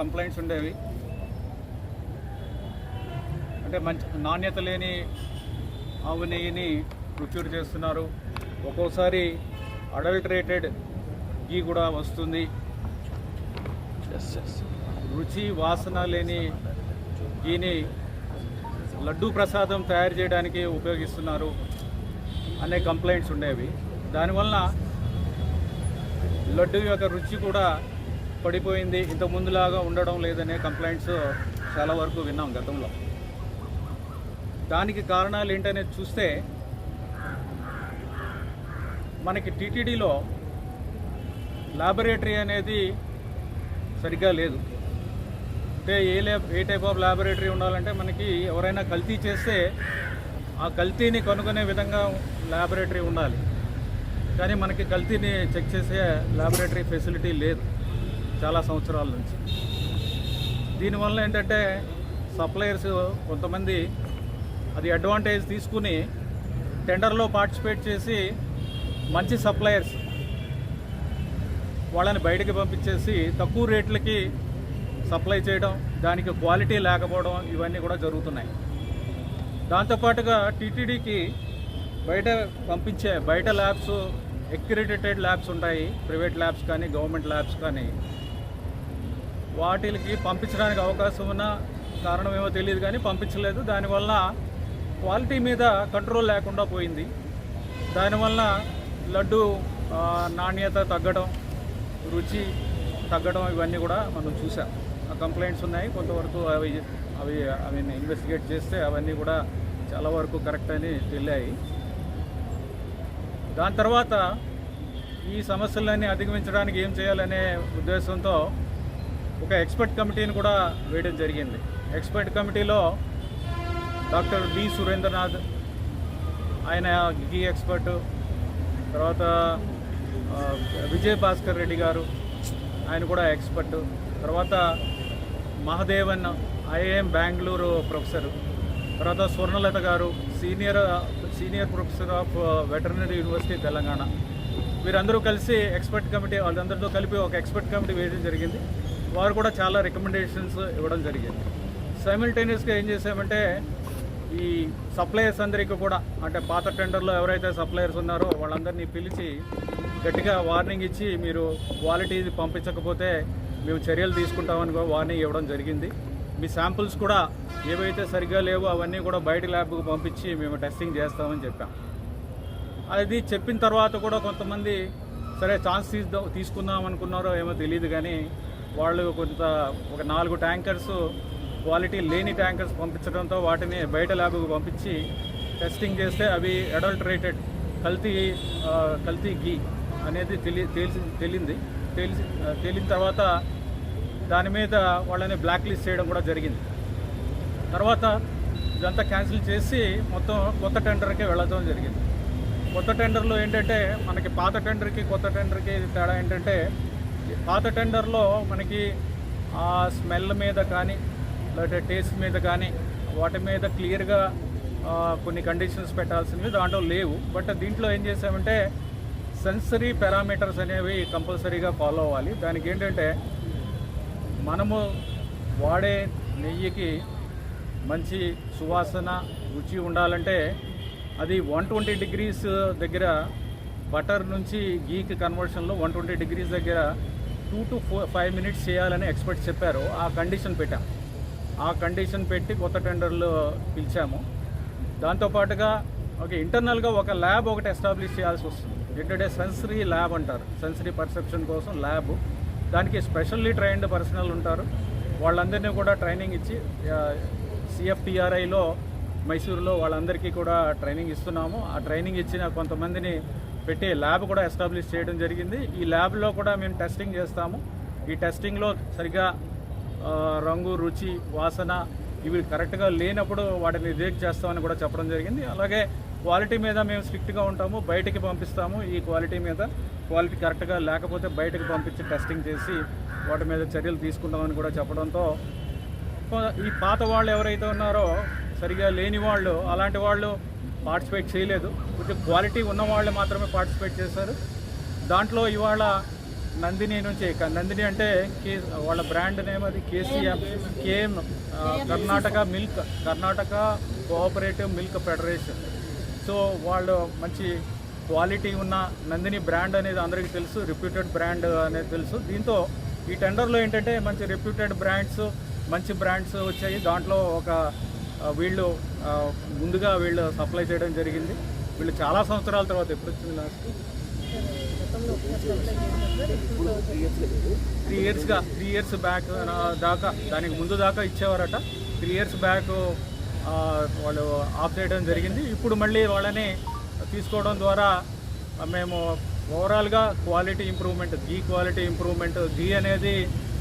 Complaints ఉండేవి. అంటే మంచి నాణ్యత లేని ఆవు నెయ్యిని ప్రొక్యూర్ చేస్తున్నారు. ఒక్కోసారి అడల్టరేటెడ్ గీ కూడా వస్తుంది. రుచి వాసన లేని గీని లడ్డూ ప్రసాదం తయారు చేయడానికి ఉపయోగిస్తున్నారు. అనే కంప్లైంట్స్ ఉండేవి. దానివల్ల లడ్డు యొక్క రుచి కూడా పడిపోయింది. ఇంత ముందులాగా ఉండడం లేదనే కంప్లైంట్స్ చాలా వరకు విన్నాం గతంలో. దానికి కారణాలు ఏంటనేది చూస్తే మనకి టీటీడీలో ల్యాబొరేటరీ అనేది సరిగ్గా లేదు. అంటే ఏ lab A type of laboratory ఉండాలంటే మనకి ఎవరైనా కల్తీ చేస్తే ఆ కల్తీని కనుగొనే విధంగా ల్యాబొరేటరీ ఉండాలి. కానీ మనకి కల్తీని చెక్ చేసే ల్యాబొరేటరీ ఫెసిలిటీ లేదు. చాలా సంవత్సరాల నుంచి. దీనివల్ల ఏంటంటే సప్లయర్స్ కొంతమంది అది అడ్వాంటేజ్ తీసుకుని టెండర్లో పార్టిసిపేట్ చేసి మంచి సప్లయర్స్ వాళ్ళని బయటకు పంపించేసి తక్కువ రేట్లకి సప్లై చేయడం దానికి క్వాలిటీ లేకపోవడం ఇవన్నీ కూడా జరుగుతున్నాయి. దాంతోపాటుగా టీటీడీకి బయట పంపించే బయట ల్యాబ్స్ ఎక్రిడిటెడ్ ల్యాబ్స్ ఉంటాయి. ప్రైవేట్ ల్యాబ్స్ కానీ గవర్నమెంట్ ల్యాబ్స్ కానీ వాటికి పంపించడానికి అవకాశం ఉన్న కారణం ఏమో తెలియదు కానీ పంపించలేదు. దానివల్ల క్వాలిటీ మీద కంట్రోల్ లేకుండా పోయింది. దానివల్ల లడ్డు నాణ్యత తగ్గడం రుచి తగ్గడం ఇవన్నీ కూడా మనం చూసాం ఆ కంప్లైంట్స్ ఉన్నాయి. కొంతవరకు అవి అవి అవి ఇన్వెస్టిగేట్ చేస్తే అవన్నీ కూడా చాలా వరకు కరెక్ట్ అని తెలియాయి దాని తర్వాత ఈ సమస్యలన్నీ అధిగమించడానికి ఏం చేయాలనే ఉద్దేశంతో ఒక ఎక్స్పర్ట్ కమిటీని కూడా వేయడం జరిగింది. ఎక్స్పర్ట్ కమిటీలో డాక్టర్ బి సురేంద్రనాథ్ ఆయన గీ ఎక్స్పర్ట్ తర్వాత విజయ్ భాస్కర్ రెడ్డి గారు ఆయన కూడా ఎక్స్పర్ట్ తర్వాత మహదేవన్ ఐఏఎం బెంగళూరు ప్రొఫెసర్ తర్వాత స్వర్ణలత గారు senior senior professor of veterinary university Telangana. వీరందరూ కలిసి ఎక్స్పర్ట్ కమిటీ వాళ్ళందరితో కలిపి ఒక ఎక్స్పర్ట్ కమిటీ వేయడం జరిగింది. వారు కూడా చాలా రికమెండేషన్స్ ఇవ్వడం జరిగింది. సైమిల్టేనియస్గా ఏం చేసామంటే ఈ సప్లయర్స్ అందరికీ కూడా అంటే పాత టెండర్లో ఎవరైతే సప్లయర్స్ ఉన్నారో వాళ్ళందరినీ పిలిచి గట్టిగా వార్నింగ్ ఇచ్చి మీరు క్వాలిటీ పంపించకపోతే మేము చర్యలు తీసుకుంటామని వార్నింగ్ ఇవ్వడం జరిగింది. మీ శాంపుల్స్ కూడా ఏవైతే సరిగ్గా లేవో అవన్నీ కూడా బయట ల్యాబ్కు పంపించి మేము టెస్టింగ్ చేస్తామని చెప్పాం. అది చెప్పిన తర్వాత కూడా కొంతమంది సరే ఛాన్స్ తీద్దాం తీసుకుందాం అనుకున్నారో ఏమో తెలియదు కానీ వాళ్ళు కొంత ఒక నాలుగు ట్యాంకర్స్ క్వాలిటీ లేని ట్యాంకర్స్ పంపించడంతో వాటిని బయట ల్యాబ్కు పంపించి టెస్టింగ్ చేస్తే అవి అడల్టరేటెడ్ కల్తీ కల్తీ గీ అనేది తెలి తెలిసి తెలింది. తెలిసి తేలిన తర్వాత దాని మీద వాళ్ళని బ్లాక్ లిస్ట్ చేయడం కూడా జరిగింది. తర్వాత ఇదంతా క్యాన్సిల్ చేసి మొత్తం కొత్త టెండర్కి వెళ్ళడం జరిగింది. కొత్త టెండర్లో ఏంటంటే మనకి పాత టెండర్కి కొత్త టెండర్కి తేడా ఏంటంటే పాత టెండర్లో మనకి ఆ స్మెల్ మీద కానీ లేకపోతే టేస్ట్ మీద కానీ వాటి మీద క్లియర్గా కొన్ని కండిషన్స్ పెట్టాల్సినవి దాంట్లో లేవు. బట్ దీంట్లో ఏం చేసామంటే సెన్సరీ పారామీటర్స్ అనేవి కంపల్సరీగా ఫాలో అవ్వాలి. దానికి ఏంటంటే మనము వాడే నెయ్యికి మంచి సువాసన రుచి ఉండాలంటే అది వన్ ట్వంటీ డిగ్రీస్ దగ్గర బటర్ నుంచి గీకి కన్వర్షన్లో వన్ ట్వంటీ డిగ్రీస్ దగ్గర two to four five minutes చేయాలని ఎక్స్పర్ట్స్ చెప్పారు. ఆ కండిషన్ పెట్టాం. ఆ కండిషన్ పెట్టి కొత్త టెండర్లు పిలిచాము. దాంతోపాటుగా ఒక ఇంటర్నల్గా ఒక ల్యాబ్ ఒకటి ఎస్టాబ్లిష్ చేయాల్సి వస్తుంది. ఏంటంటే సెన్సరీ ల్యాబ్ అంటారు. సెన్సరీ పర్సెప్షన్ కోసం ల్యాబ్ దానికి స్పెషల్లీ ట్రైన్డ్ పర్సనల్ ఉంటారు. వాళ్ళందరినీ కూడా ట్రైనింగ్ ఇచ్చి సిఎఫ్టిఆర్ఐలో మైసూరులో వాళ్ళందరికీ కూడా ట్రైనింగ్ ఇస్తున్నాము. ఆ ట్రైనింగ్ ఇచ్చిన కొంతమందిని పెట్టే ల్యాబ్ కూడా ఎస్టాబ్లిష్ చేయడం జరిగింది. ఈ ల్యాబ్లో కూడా మేము టెస్టింగ్ చేస్తాము. ఈ టెస్టింగ్లో సరిగా రంగు రుచి వాసన ఇవి కరెక్ట్గా లేనప్పుడు వాటిని రిజెక్ట్ చేస్తామని కూడా చెప్పడం జరిగింది. అలాగే క్వాలిటీ మీద మేము స్ట్రిక్ట్గా ఉంటాము. బయటికి పంపిస్తాము ఈ క్వాలిటీ మీద. క్వాలిటీ కరెక్ట్గా లేకపోతే బయటకు పంపించి టెస్టింగ్ చేసి వాటి మీద చర్యలు తీసుకుంటామని కూడా చెప్పడంతో ఈ పాత వాళ్ళు ఎవరైతే ఉన్నారో సరిగా లేని వాళ్ళు అలాంటి వాళ్ళు పార్టిసిపేట్ చేయలేదు. కొంచెం క్వాలిటీ ఉన్న వాళ్ళు మాత్రమే పార్టిసిపేట్ చేశారు. దాంట్లో ఇవాళ నందిని నుంచి నందిని అంటే కే వాళ్ళ బ్రాండ్ నేమ్ అది KCM KM Karnataka milk Karnataka cooperative milk federation so వాళ్ళు మంచి క్వాలిటీ ఉన్న నందిని బ్రాండ్ అనేది అందరికీ తెలుసు రిప్యూటెడ్ బ్రాండ్ అనేది తెలుసు. దీంతో ఈ టెండర్లో ఏంటంటే మంచి రిప్యూటెడ్ బ్రాండ్స్ మంచి బ్రాండ్స్ వచ్చాయి. దాంట్లో ఒక వీళ్ళు ముందుగా వీళ్ళు సప్లై చేయడం జరిగింది. వీళ్ళు చాలా సంవత్సరాల తర్వాత ఎప్పుడు వచ్చింది లాస్ట్? త్రీ ఇయర్స్గా త్రీ ఇయర్స్ బ్యాక్ దాకా దానికి ముందు దాకా ఇచ్చేవారట. త్రీ ఇయర్స్ బ్యాక్ వాళ్ళు ఆఫ్ చేయడం జరిగింది. ఇప్పుడు మళ్ళీ వాళ్ళని తీసుకోవడం ద్వారా మేము ఓవరాల్గా quality improvement ghee quality improvement ghee అనేది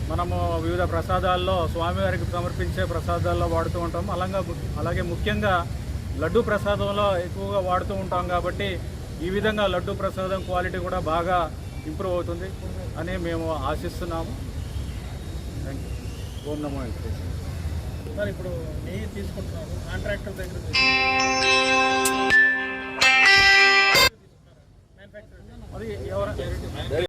మనము వివిధ ప్రసాదాల్లో స్వామివారికి సమర్పించే ప్రసాదాల్లో వాడుతూ ఉంటాము అలాగే అలాగే ముఖ్యంగా లడ్డు ప్రసాదంలో ఎక్కువగా వాడుతూ ఉంటాం కాబట్టి ఈ విధంగా లడ్డు ప్రసాదం క్వాలిటీ కూడా బాగా ఇంప్రూవ్ అవుతుంది అని మేము ఆశిస్తున్నాము. Thank you Om Namo sir ఇప్పుడు నెయ్యి తీసుకుంటున్నాము కాంట్రాక్టర్ దగ్గర అది